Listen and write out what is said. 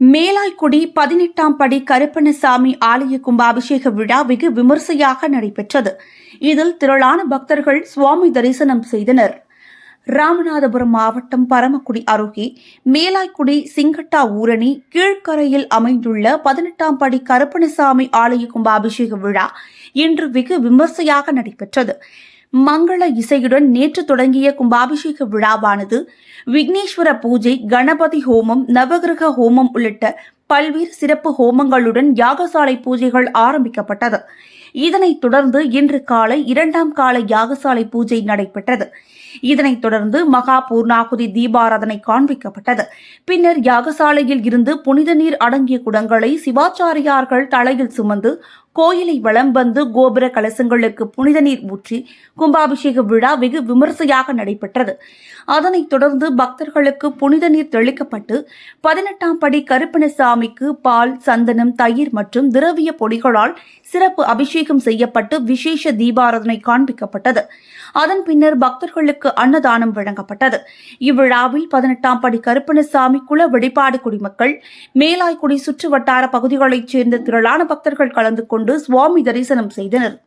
மேலாய்க்குடி பதினெட்டாம் படி கருப்பணசாமி ஆலய கும்பாபிஷேக விழா வெகு விமர்சையாக நடைபெற்றது. இதில் திரளான பக்தர்கள் சுவாமி தரிசனம் செய்தனர். ராமநாதபுரம் மாவட்டம் பரமக்குடி அருகே மேலாய்க்குடி சிங்கட்டா ஊரணி கீழ்க்கரையில் அமைந்துள்ள பதினெட்டாம் படி கருப்பணசாமி ஆலய கும்பாபிஷேக விழா இன்று வெகு விமர்சையாக நடைபெற்றது. மங்கள இசையுடன் நேற்று தொடங்கிய கும்பாபிஷேக விழாவானது விக்னேஸ்வர பூஜை கணபதி ஹோமம் நவகிரக ஹோமம் உள்ளிட்ட பல்வேறு சிறப்பு ஹோமங்களுடன் யாகசாலை பூஜைகள் ஆரம்பிக்கப்பட்டது. இதனைத் தொடர்ந்து இன்று காலை இரண்டாம் கால யாகசாலை பூஜை நடைபெற்றது. இதனைத் தொடர்ந்து மகா பூர்ணாகுதி தீபாராதனை காண்பிக்கப்பட்டது. பின்னர் யாகசாலையில் இருந்து புனித நீர் அடங்கிய குடங்களை சிவாச்சாரியார்கள் தலையில் சுமந்து கோயிலை வலம் வந்து கோபுர கலசங்களுக்கு புனித நீர் ஊற்றி கும்பாபிஷேக விழா வெகு விமரிசையாக நடைபெற்றது. அதனைத் தொடர்ந்து பக்தர்களுக்கு புனித நீர் தெளிக்கப்பட்டு பதினெட்டாம் படி கருப்பணசாமிக்கு பால் சந்தனம் தயிர் மற்றும் திரவிய பொடிகளால் சிறப்பு அபிஷேகம் செய்யப்பட்டு விசேஷ தீபாராதனை காண்பிக்கப்பட்டது. அதன் பின்னர் பக்தர்களுக்கு அன்னதானம் வழங்கப்பட்டது. இவ்விழாவில் பதினெட்டாம் படி கருப்பணசாமி குல வெளிப்பாடு குடிமக்கள் மேலாய்க்குடி சுற்று வட்டார பகுதிகளைச் சேர்ந்த திரளான பக்தர்கள் கலந்து கொண்டு சுவாமி தரிசனம் செய்தனர்.